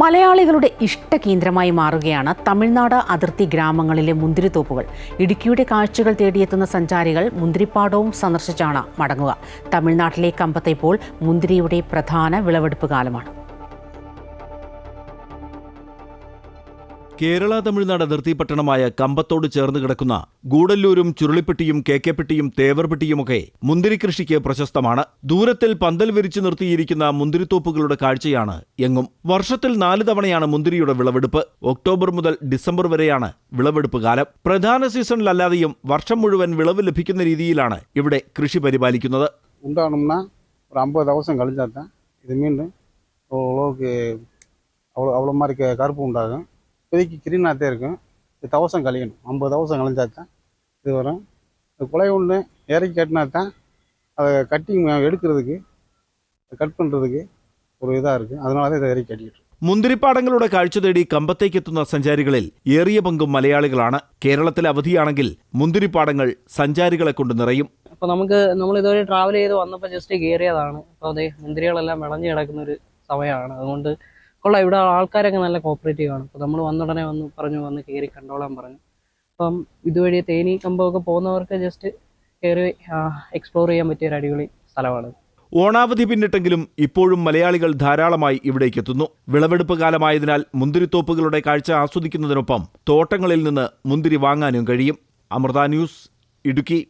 മലയാളികളുടെ ഇഷ്ടകേന്ദ്രമായി മാറുകയാണ് തമിഴ്നാട് അതിർത്തി ഗ്രാമങ്ങളിലെ മുന്തിരിത്തോപ്പുകൾ. ഇടുക്കിയുടെ കാഴ്ചകൾ തേടിയെത്തുന്ന സഞ്ചാരികൾ മുന്തിരിപ്പാടവും സന്ദർശിച്ചാണ് മടങ്ങുക. തമിഴ്നാട്ടിലെ കമ്പത്തെ ഇപ്പോൾ മുന്തിരിയുടെ പ്രധാന വിളവെടുപ്പ് കാലമാണ്. കേരള തമിഴ്നാട് അതിർത്തി പട്ടണമായ കമ്പത്തോട് ചേർന്ന് കിടക്കുന്ന ഗൂഡല്ലൂരും ചുരുളിപ്പെട്ടിയും കേക്കെപ്പെട്ടിയും തേവർപ്പെട്ടിയുമൊക്കെ മുന്തിരി കൃഷിക്ക് പ്രശസ്തമാണ് ദൂരത്തിൽ പന്തൽ വിരിച്ചു നിർത്തിയിരിക്കുന്ന മുന്തിരിത്തോപ്പുകളുടെ കാഴ്ചയാണ് എങ്ങും വർഷത്തിൽ നാല് തവണയാണ് മുന്തിരിയുടെ വിളവെടുപ്പ് ഒക്ടോബർ മുതൽ ഡിസംബർ വരെയാണ് വിളവെടുപ്പ് കാലം പ്രധാന സീസണിലല്ലാതെയും വർഷം മുഴുവൻ വിളവ് ലഭിക്കുന്ന രീതിയിലാണ് ഇവിടെ കൃഷി പരിപാലിക്കുന്നത് ദിവസം ഇത് മീൻ ഓളോക്ക് അവളോ അവളമാർക്ക് കറുപ്പ് ഉണ്ടാകും இப்போதைக்கு கிரீனாகத்தே இருக்கும் இது தவசம் கழியணும் ஐம்பது அவசரம் கழிஞ்சா தான் இது வரும் இந்த குலை ஒன்று இறக்கி கட்டினா தான் அதை கட்டி எடுக்கிறதுக்கு கட் பண்ணுறதுக்கு ஒரு இதாக இருக்குது அதனால தான் இதை இறக்கி கட்டிக்கிட்டு இருக்கோம். മുന്തിരിപ്പാടങ്ങളുടെ കാഴ്ച തേടി കമ്പത്തേക്കെത്തുന്ന സഞ്ചാരികളിൽ ഏറിയ പങ്കും മലയാളികളാണ് കേരളത്തിൽ അവധിയാണെങ്കിൽ മുന്തിരിപ്പാടങ്ങൾ സഞ്ചാരികളെ കൊണ്ട് നിറയും അപ്പോൾ നമുക്ക് നമ്മൾ ഇതുവരെ ട്രാവൽ ചെയ്ത് വന്നപ്പോൾ ജസ്റ്റ് കയറിയതാണ് അപ്പോൾ അതെ മുന്തിരികളെല്ലാം വിളഞ്ഞു കിടക്കുന്ന ഒരു സമയമാണ് അതുകൊണ്ട് കൊള്ളാം. ഇവിടെ ആൾക്കാരൊക്കെ നല്ല കോപ്പറേറ്റീവ് ആണ്. അപ്പോൾ നമ്മൾ വന്നുടനെ വന്ന് പറഞ്ഞു വന്ന് കയറി കണ്ടോളാൻ പറഞ്ഞു. അപ്പം ഇതുവഴി തേനി കമ്പമൊക്കെ പോകുന്നവർക്ക് ജസ്റ്റ് കയറി എക്സ്പ്ലോർ ചെയ്യാൻ പറ്റിയ ഒരു അടിപൊളി സ്ഥലമാണ്. ഓണാവധി പിന്നിട്ടെങ്കിലും ഇപ്പോഴും മലയാളികൾ ധാരാളമായി ഇവിടേക്ക് എത്തുന്നു. വിളവെടുപ്പ് കാലമായതിനാൽ മുന്തിരിത്തോപ്പുകളുടെ കാഴ്ച ആസ്വദിക്കുന്നതിനൊപ്പം തോട്ടങ്ങളിൽ നിന്ന് മുന്തിരി വാങ്ങാനും കഴിയും. അമൃത ന്യൂസ് ഇടുക്കി.